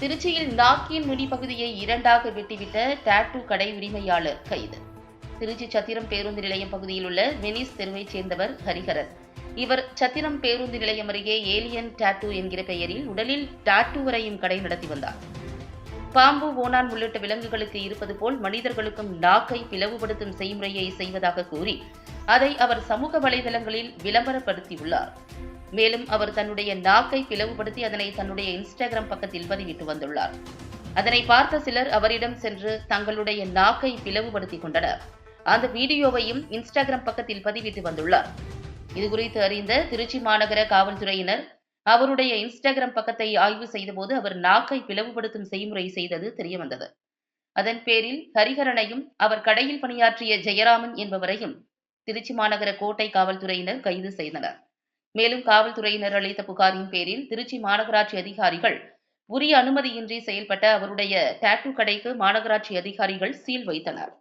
திருச்சியில் நாக்கின் நுனி பகுதியை இரண்டாக வெட்டிவிட்ட டாட்டூ கடை உரிமையாளர் கைது. திருச்சி சத்திரம் பேருந்து நிலையம் பகுதியில் உள்ள வெனிஸ் தெருவைச் சேர்ந்தவர் ஹரிஹரன். இவர் சத்திரம் பேருந்து நிலையம் அருகே ஏலியன் டாட்டூ என்கிற பெயரில் உடலில் டாட்டூ வரையும் கடை நடத்தி வந்தார். பாம்பு ஓனான் உள்ளிட்ட விலங்குகளுக்கு இருப்பது போல் மனிதர்களுக்கும் நாக்கை பிளவுபடுத்தும் செய்முறையை செய்வதாக கூறி அதை அவர் சமூக வலைதளங்களில் விளம்பரப்படுத்தியுள்ளார். மேலும் அவர் தன்னுடைய நாக்கை பிளவுபடுத்தி அதனை தன்னுடைய இன்ஸ்டாகிராம் பக்கத்தில் பதிவிட்டு வந்துள்ளார். அதனை பார்த்த சிலர் அவரிடம் சென்று தங்களுடைய நாக்கை பிளவுபடுத்தி கொண்டனர். அந்த வீடியோவையும் இன்ஸ்டாகிராம் பக்கத்தில் பதிவிட்டு வந்துள்ளார். இதுகுறித்து அறிந்த திருச்சி மாநகர காவல்துறையினர் அவருடைய இன்ஸ்டாகிராம் பக்கத்தை ஆய்வு செய்தபோது அவர் நாக்கை பிளவுபடுத்தும் செய்முறை செய்தது தெரியவந்தது. அதன் பேரில் ஹரிஹரனையும் அவர் கடையில் பணியாற்றிய ஜெயராமன் என்பவரையும் திருச்சி மாநகர கோட்டை காவல்துறையினர் கைது செய்தனர். மேலும் காவல்துறையினர் அளித்த புகாரின் பேரில் திருச்சி மாநகராட்சி அதிகாரிகள் உரிய அனுமதியின்றி செயல்பட்ட அவருடைய டாட்டூ கடைக்கு மாநகராட்சி அதிகாரிகள் சீல் வைத்தனர்.